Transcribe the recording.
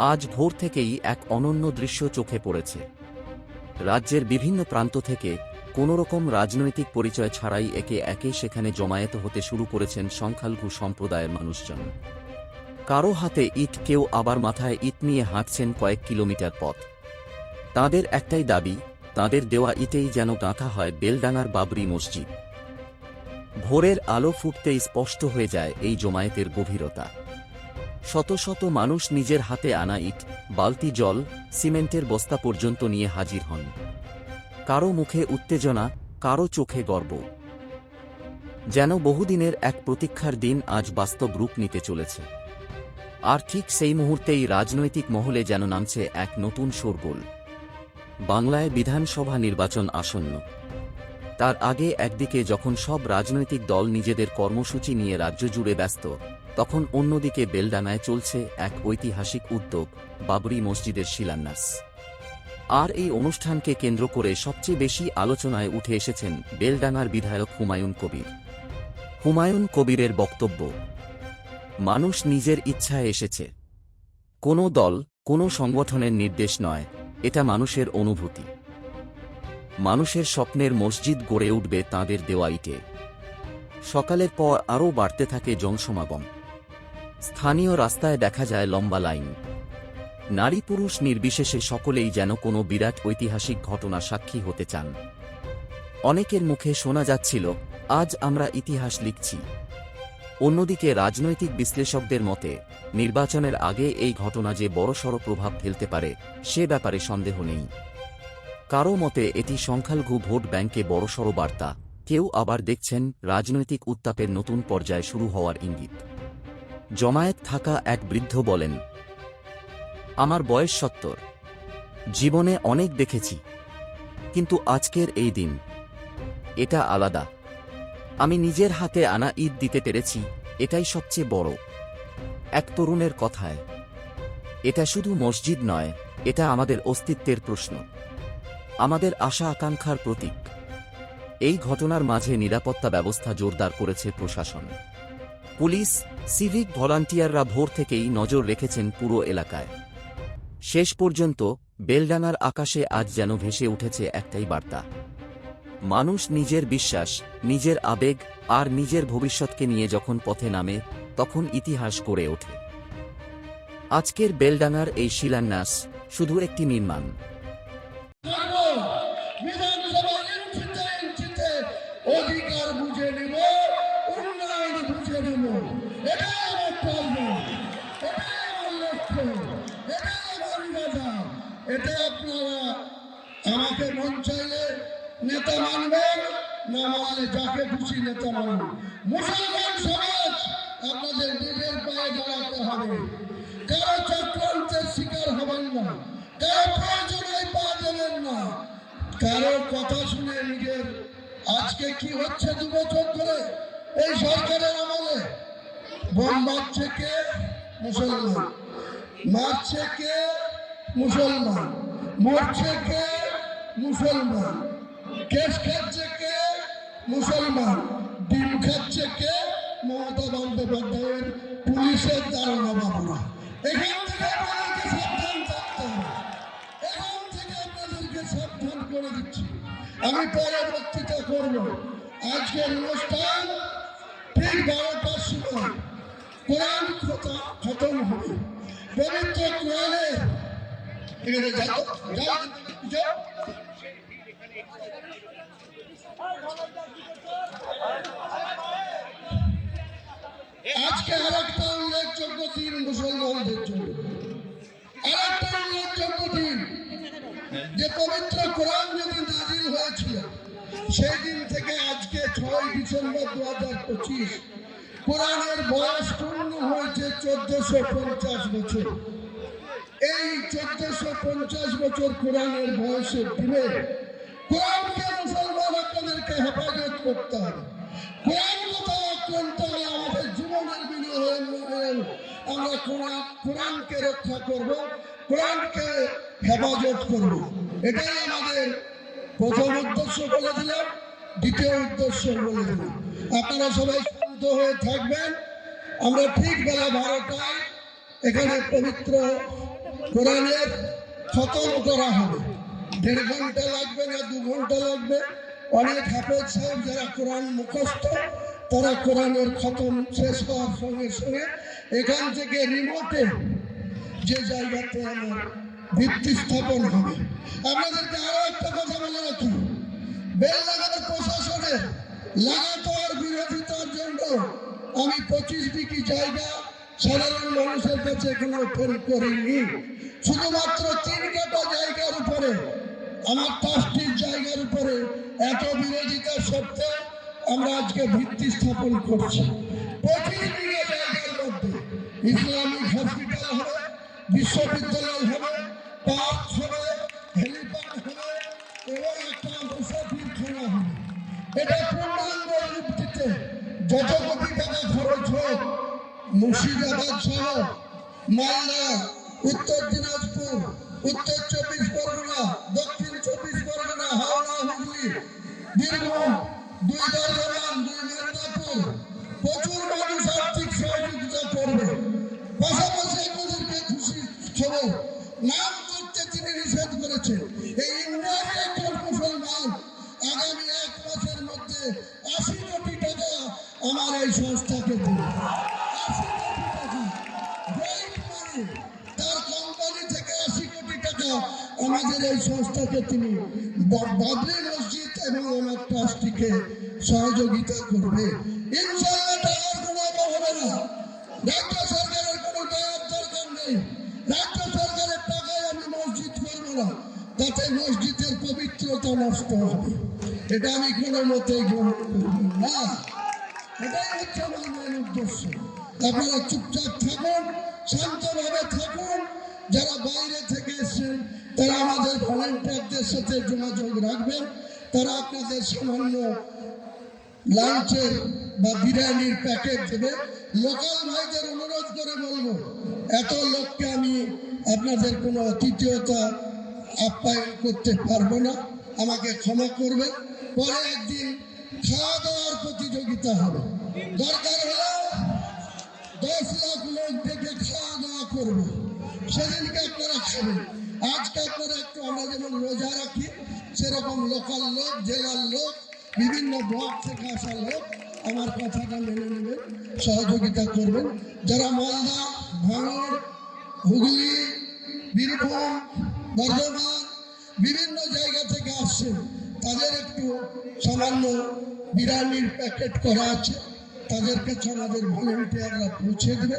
আজ ভোর থেকেই এক অনন্য দৃশ্য চোখে পড়েছে। রাজ্যের বিভিন্ন প্রান্ত থেকে কোনোরকম রাজনৈতিক পরিচয় ছাড়াই একে একে সেখানে জমায়েত হতে শুরু করেছেন সংখ্যালঘু সম্প্রদায়ের মানুষজন। কারও হাতে ইট, কেউ আবার মাথায় ইট নিয়ে হাঁটছেন কয়েক কিলোমিটার পথ। তাদের একটাই দাবি, তাদের দেওয়া ইটেই যেন গাঁথা হয় বেলডাঙার বাবরি মসজিদ। ভোরের আলো ফুটতেই স্পষ্ট হয়ে যায় এই জমায়েতের গভীরতা। শত শত মানুষ নিজের হাতে আনা ইট, বালতি জল, সিমেন্টের বস্তা পর্যন্ত নিয়ে হাজির হন। কারও মুখে উত্তেজনা, কারও চোখে গর্ব। যেন বহুদিনের এক প্রতীক্ষার দিন আজ বাস্তব রূপ নিতে চলেছে। আর ঠিক সেই মুহূর্তেই রাজনৈতিক মহলে যেন নামছে এক নতুন শোরগোল। বাংলায় বিধানসভা নির্বাচন আসন্ন। তার আগে একদিকে যখন সব রাজনৈতিক দল নিজেদের কর্মসূচি নিয়ে রাজ্য জুড়ে ব্যস্ত তখন অন্যদিকে বেলডানায় চলছে এক ঐতিহাসিক উদ্যোগ, বাবরি মসজিদের শিলান্যাস। আর এই অনুষ্ঠানকে কেন্দ্র করে সবচেয়ে বেশি আলোচনায় উঠে এসেছেন বেলডাঙ্গার বিধায়ক হুমায়ুন কবির। হুমায়ুন কবিরের বক্তব্য, মানুষ নিজের ইচ্ছায় এসেছে। কোনো দল, কোনো সংগঠনের নির্দেশ নয়, এটা মানুষের অনুভূতি। মানুষের স্বপ্নের মসজিদ গড়ে উঠবে তাঁদের দেওয়া ইটে সকালের পর আরও বাড়তে থাকে জনসমাগম। স্থানীয় রাস্তায় দেখা যায় লম্বা লাইন। নারী পুরুষ নির্বিশেষে সকলেই যেন কোনো বিরাট ঐতিহাসিক ঘটনা সাক্ষী হতে চান। অনেকের মুখে শোনা যাচ্ছিল, আজ আমরা ইতিহাস লিখছি। অন্যদিকে রাজনৈতিক বিশ্লেষকদের মতে, নির্বাচনের আগে এই ঘটনা যে বড়সড় প্রভাব ফেলতে পারে, সে ব্যাপারে সন্দেহ নেই। কারও মতে, এটি সংখ্যালঘু ভোট ব্যাংকে বড়সড় বার্তা। কেউ আবার দেখছেন, রাজনৈতিক উত্তাপের নতুন পর্যায়ে শুরু হওয়ার ইঙ্গিত। জমায়েত থাকা এক বৃদ্ধ বলেন, আমার বয়স সত্তর। জীবনে অনেক দেখেছি, কিন্তু আজকের এই দিন এটা আলাদা। আমি নিজের হাতে আনা ঈদ দিতে পেরেছি, এটাই সবচেয়ে বড়। এক তরুণের কথায়, এটা শুধু মসজিদ নয়, এটা আমাদের অস্তিত্বের প্রশ্ন। আমাদের আশা আকাঙ্ক্ষার প্রতীক। এই ঘটনার মাঝে নিরাপত্তা ব্যবস্থা জোরদার করেছে প্রশাসন। পুলিশ, সিভিক ভলান্টিয়াররা ভোর থেকেই নজর রেখেছেন পুরো এলাকায়। শেষ পর্যন্ত বেলডাঙার আকাশে আজ যেন ভেসে উঠেছে একটাই বার্তা। মানুষ নিজের বিশ্বাস, নিজের আবেগ আর নিজের ভবিষ্যৎকে নিয়ে যখন পথে নামে, তখন ইতিহাস গড়ে ওঠে। আজকের বেলডাঙার এই শিলান্যাস শুধু একটি নির্মাণ এটাই আমার এটাই আমার আপনারা আমাকে মন নেতা মানবেন না মানলে যাকে খুশি নেতা মুসলমান সমাজ আপনাদের নিজের পায়ে হবে কারও চক্রান্তের শিকার হবেন না কারও প্রয়োজনে পা দেবেন না কারও কথা শুনে নিজের আজকে কি হচ্ছে দু বছর ধরে? এই সরকারের আমলে বোম মারছে কে? মুসলমান। মারছে কে? মুসলমান। মরছে কে? মুসলমান। কেস খাচ্ছে কে? মুসলমান। ডিম খাচ্ছে কে? মমতা বন্দ্যোপাধ্যায়ের পুলিশের দারোগা বাবুরা। এখান থেকে আপনাদেরকে সাবধান থাকতে হবে। এখন থেকে আপনাদেরকে সাবধান করে দিচ্ছি। আমি পরে বক্তৃতা করব। আজকের অনুষ্ঠান ঠিক বারোটার সময় কোরআন খতম হবে। পবিত্র কোরআনে আজকে আর একটা উল্লেখযোগ্য দিন মুসলমানদের জন্য। আর একটা উল্লেখযোগ্য দিন, যে পবিত্র কোরআন যেদিন নাজিল হয়েছিল, সেই দিন ছয় ডিসেম্বর দু হাজার পঁচিশ। কোরআনের বয়স পূর্ণ হয়েছে চোদ্দশো পঞ্চাশ বছর। এই চোদ্দশো পঞ্চাশ বছর কোরআনের বয়সের দিনে কোরআনকে মুসলমান আপনাদেরকে হেফাজত করতে হবে। কোরআন কোথাও হলে আমাদের জীবনের বিনিময়ে আমরা কোরআন, কোরআনকে রক্ষা করব, কোরআনকে হেফাজত করব। এটাই আমাদের প্রথম উদ্দেশ্য বলে দিলাম। দ্বিতীয় উদ্দেশ্য বলে দিলাম আপনারা সবাই শান্ত হয়ে থাকবেন। আমরা ঠিক বেলা বারোটায় এখানে পবিত্র কোরআনের খতম করা হবে। দেড় ঘণ্টা লাগবে না, দু ঘণ্টা লাগবে। অনেক হাফেজ সাহেব যারা কোরআন মুখস্থ, তারা কোরআনের খতম শেষ হওয়ার সঙ্গে সঙ্গে এখান থেকে রিমোটে যে জায়গাতে আমার ভিত্তি স্থাপন হবে। আপনাদেরকে আরও একটা কথা বলে রাখি। বেললাগাতে প্রশাসনে লাগাতার বিরোধিতার জন্য আমি পঁচিশ বিঘি জায়গা সাধারণ মানুষের কাছে এখনও ফেল করিনি। শুধুমাত্র তিন কাটা জায়গার উপরে, আমার ট্রাস্টির জায়গার উপরে এত বিরোধিতা সত্ত্বেও আমরা আজকে ভিত্তি স্থাপন করছি। পঁচিশ বিঘা জায়গার মধ্যে ইসলামিক হসপিটাল হবে, বিশ্ববিদ্যালয় হবে, পার্ক মুর্শিদাবাদ সহ মালদা, উত্তর দিনাজপুর, উত্তর চব্বিশ পরগনা, দক্ষিণ চব্বিশ পরগনা, হাওড়া, হুগলি, বীরভূম, দুই বর্ধমান দুই মেদিনীপুর প্রচুর মানুষ আর্থিক সহযোগিতা করবে। পাশাপাশি আপনাদেরকে খুশি খবর, নাম করতে তিনি নিষেধ করেছেন। এই একজন মুসলমান আগামী এক মাসের মধ্যে আশি কোটি টাকা আমার এই সংস্থাকে দেবে আমাদের এই সংস্থাকে তিনি বা- বাবরি মসজিদ এবং আমার ট্রাস্টিকে সহযোগিতা করবে। হবে না। সরকারের কোনো নেই। সরকারের আমি মসজিদ না। তাতে মসজিদের পবিত্রতা হবে। এটা আমি মতেই না। চুপচাপ থাকুন, শান্তভাবে থাকুন। যারা বাইরে থেকে তারা আমাদের ভলেন্টিয়ারদের সাথে যোগাযোগ রাখবেন। তারা আপনাদের সামান্য লাঞ্চের বা বিরিয়ানির প্যাকেট দেবে। লোকাল ভাইদের অনুরোধ করে বলব, এত লোককে আমি আপনাদের কোনো অতিথিয়তা আপ্যায়ন করতে পারব না। আমাকে ক্ষমা করবেন। পরে একদিন খাওয়া দাওয়ার প্রতিযোগিতা হবে। দরকার হলে দশ লাখ লোক ডেকে খাওয়া দাওয়া করব। সেদিনকে আপনারা খাবেন। আজকে আপনারা একটু আমরা যেমন রোজা রাখি, সেরকম লোকাল লোক, জেলার লোক, বিভিন্ন ব্লক থেকে আসা লোক আমার কথাটা মেনে নেবেন, সহযোগিতা করবেন। যারা মালদা, ভাঙড়, হুগলি, বীরভূম, বর্ধমান, বিভিন্ন জায়গা থেকে আসছেন, তাদের একটু সামান্য বিরিয়ানির প্যাকেট করা আছে তাদের কাছে আমাদের ভলেন্টিয়াররা পৌঁছে দেবে।